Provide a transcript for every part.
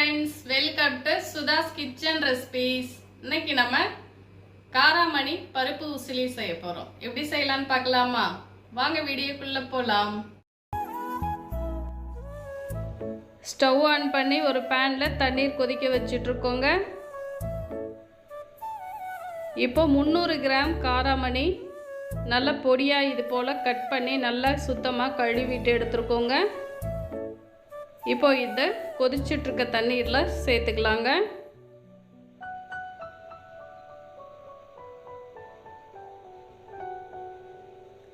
Friends welcome to Sudha's kitchen recipes இன்னைக்கு நம்ம காராமணி பருப்பு உசிலி செய்ய போறோம். எப்படி செய்யலாம்னு பார்க்கலாமா? வாங்க வீடியோக்குள்ள போலாம். ஸ்டவ் ஆன் பண்ணி ஒரு பேன்ல தண்ணீர் கொதிக்க வச்சுட்டு இருக்கோங்க இப்போ முந்நூறு கிராம் காராமணி நல்ல பொடியாக இது போல் கட் பண்ணி நல்லா சுத்தமாக கழுவிட்டு எடுத்துருக்கோங்க. இப்போ இதை கொதிச்சிட்ருக்க தண்ணீரில் சேர்த்துக்கலாங்க.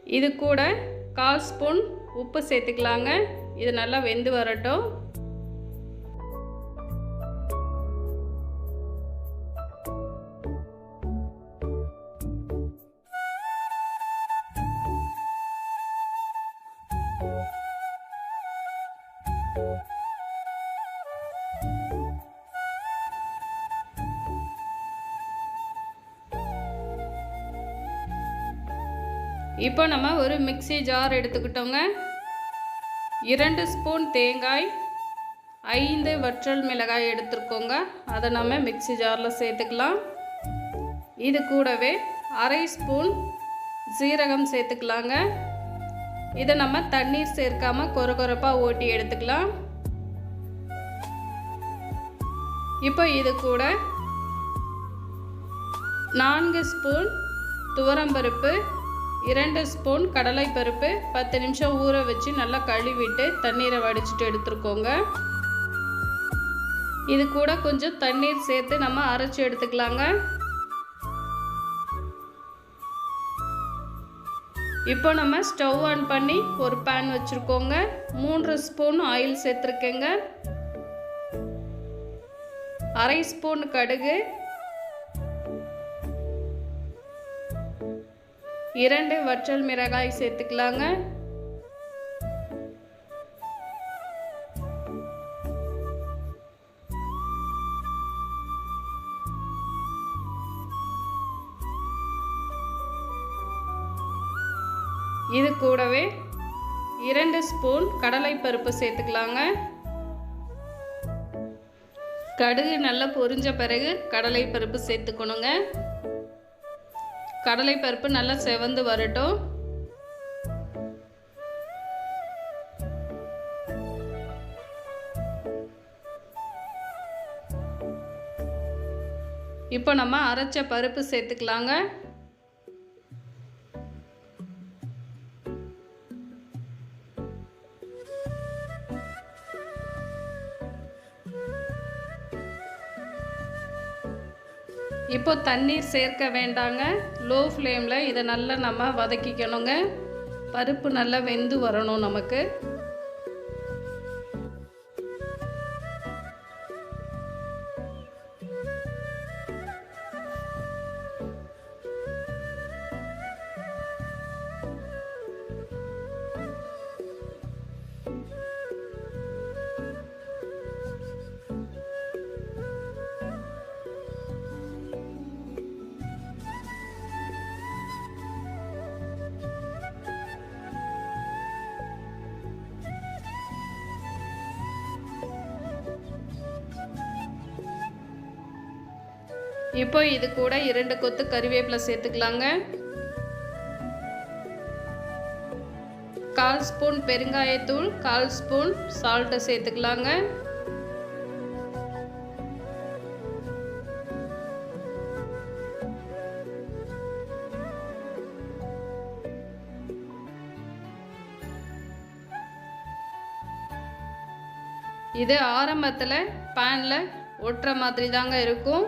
இது கூட கால் ஸ்பூன் உப்பு சேர்த்துக்கலாங்க. இது நல்லா வெந்து வரட்டும். இப்போ நம்ம ஒரு மிக்ஸி ஜார் எடுத்துக்கிட்டோங்க. இரண்டு ஸ்பூன் தேங்காய் ஐந்து வற்றல் மிளகாய் எடுத்துருக்கோங்க அதை நம்ம மிக்ஸி ஜாரில் சேர்த்துக்கலாம். இது கூடவே அரை ஸ்பூன் சீரகம் சேர்த்துக்கலாங்க. இதை நம்ம தண்ணீர் சேர்க்காமல் கொர கொரப்பாக ஓட்டி எடுத்துக்கலாம். இப்போ இது கூட நான்கு ஸ்பூன் துவரம்பருப்பு இரண்டு ஸ்பூன் கடலைப்பருப்பு பத்து நிமிஷம் ஊற வச்சு நல்லா கழுவிட்டு தண்ணீரை வடிச்சிட்டு எடுத்துருக்கோங்க. இது கூட கொஞ்சம் தண்ணீர் சேர்த்து நம்ம அரைச்சி எடுத்துக்கலாங்க. இப்போ நம்ம ஸ்டவ் ஆன் பண்ணி ஒரு பேன் வச்சுருக்கோங்க. மூன்று ஸ்பூன் ஆயில் சேர்த்துருக்கேங்க. அரை ஸ்பூன் கடுகு இரண்டு வற்றல் மிளகாய் சேர்த்துக்கலாங்க. இது கூடவே இரண்டு ஸ்பூன் கடலைப்பருப்பு சேர்த்துக்கலாங்க. கடுகு நல்லா பொரிஞ்ச பிறகு கடலைப்பருப்பு சேர்த்துக்கணுங்க. கடலைப்பருப்பு நல்லா செவந்து வரட்டும். இப்போ நம்ம அரைச்ச பருப்பு சேர்த்துக்கலாங்க. இப்போ தண்ணீர் சேர்க்க வேண்டாங்க. லோ ஃப்ளேமில் இதை நல்லா நம்ம வதக்கிக்கணுங்க. பருப்பு நல்லா வெந்து வரணும் நமக்கு. இப்போ இது கூட இரண்டு கொத்து கறிவேப்பிலை சேர்த்துக்கலாங்க. கால் ஸ்பூன் பெருங்காயத்தூள் கால் ஸ்பூன் சால்ட்டை சேர்த்துக்கலாங்க. இது ஆரம்பத்தில் பேனில் ஒட்டுற மாதிரி தாங்க இருக்கும்.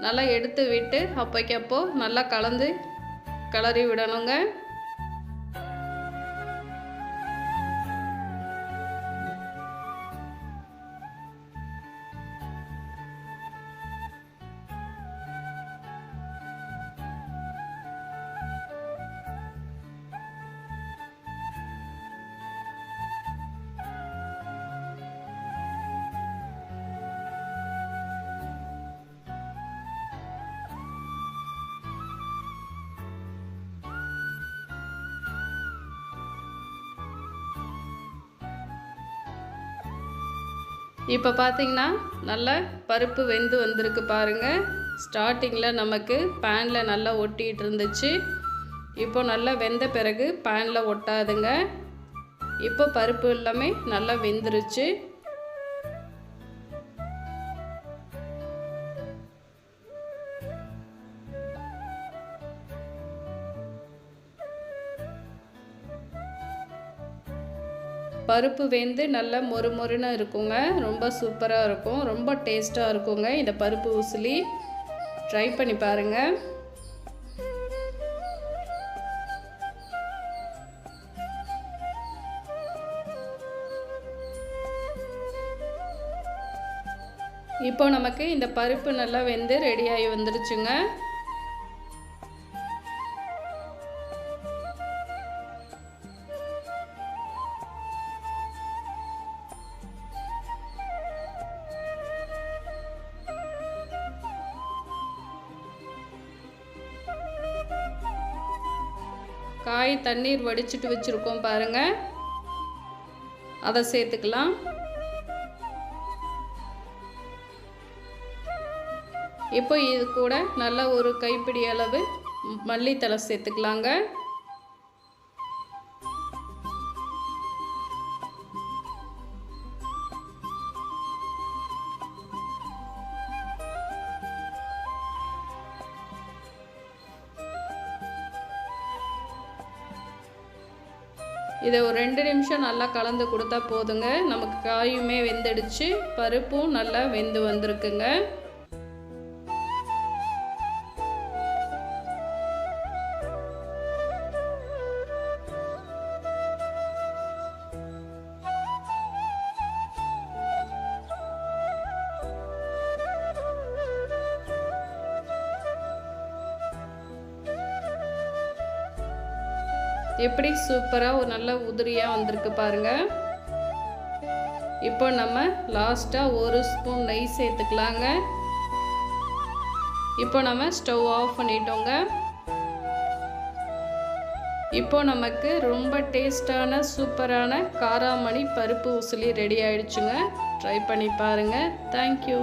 நல்லா எடுத்து விட்டு அப்போக்கப்போ நல்லா கலந்து கிளறி விடணுங்க. இப்போ பார்த்தீங்கன்னா நல்லா பருப்பு வெந்து வந்திருக்கு பாருங்கள் ஸ்டார்டிங்கில் நமக்கு பேனில் நல்லா ஒட்டிகிட்டு இருந்துச்சு. இப்போ நல்லா வெந்த பிறகு பேனில் ஒட்டாதுங்க. இப்போ பருப்பு எல்லாமே நல்லா வெந்துருச்சு. பருப்பு வெந்து நல்லா மொறு மொறுன்னு இருக்குங்க. ரொம்ப சூப்பராக இருக்கும். ரொம்ப டேஸ்ட்டாக இருக்குங்க இந்த பருப்பு உசிலி ட்ரை பண்ணி பாருங்கள் இப்போ நமக்கு இந்த பருப்பு நல்லா வெந்து ரெடியாகி வந்துருச்சுங்க. காய் தண்ணீர் வடிச்சிட்டு வச்சுருக்கோம் பாருங்கள் அதை சேர்த்துக்கலாம். இப்போ இது கூட நல்ல ஒரு கைப்பிடி அளவு மல்லித்தலை சேர்த்துக்கலாங்க. இதை ஒரு ரெண்டு நிமிஷம் நல்லா கலந்து கொடுத்தா போதுங்க. நமக்கு காயுமே வெந்துடுச்சு. பருப்பும் நல்லா வெந்து வந்திருக்குங்க. எப்படி சூப்பராக ஒரு நல்ல உதிரியாக வந்திருக்கு பாருங்கள் இப்போ நம்ம லாஸ்ட்டாக ஒரு ஸ்பூன் நெய் சேர்த்துக்கலாங்க. இப்போ நம்ம ஸ்டவ் ஆஃப் பண்ணிட்டோங்க. இப்போ நமக்கு ரொம்ப டேஸ்டான சூப்பரான காராமணி பருப்பு உசிலி ரெடி ஆயிடுச்சுங்க. ட்ரை பண்ணி பாருங்கள் தேங்க்யூ